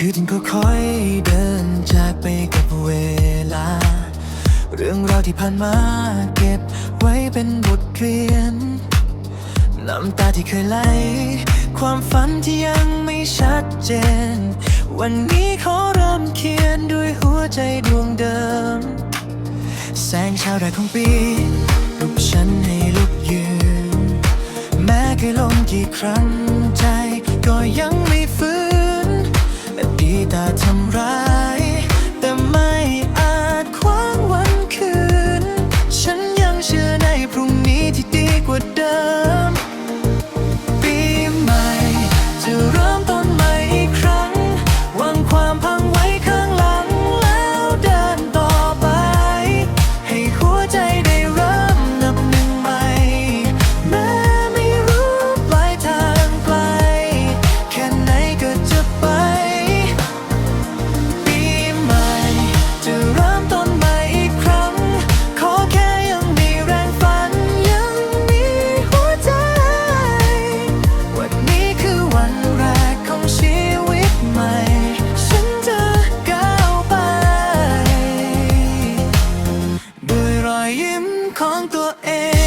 คือถึงก็ค่อยเดินจากไปกับเวลา เรื่องราวที่ผ่านมาเก็บไว้เป็นบทเรียน น้ำตาที่เคยไหล ความฝันที่ยังไม่ชัดเจน วันนี้ขอเริ่มเขียนด้วยหัวใจดวงเดิม แสงเช้าแรกของปีปลุกฉันให้ลุกยืน แม้เคยลงกี่ครั้งใจก็ยัง ของตัวเอง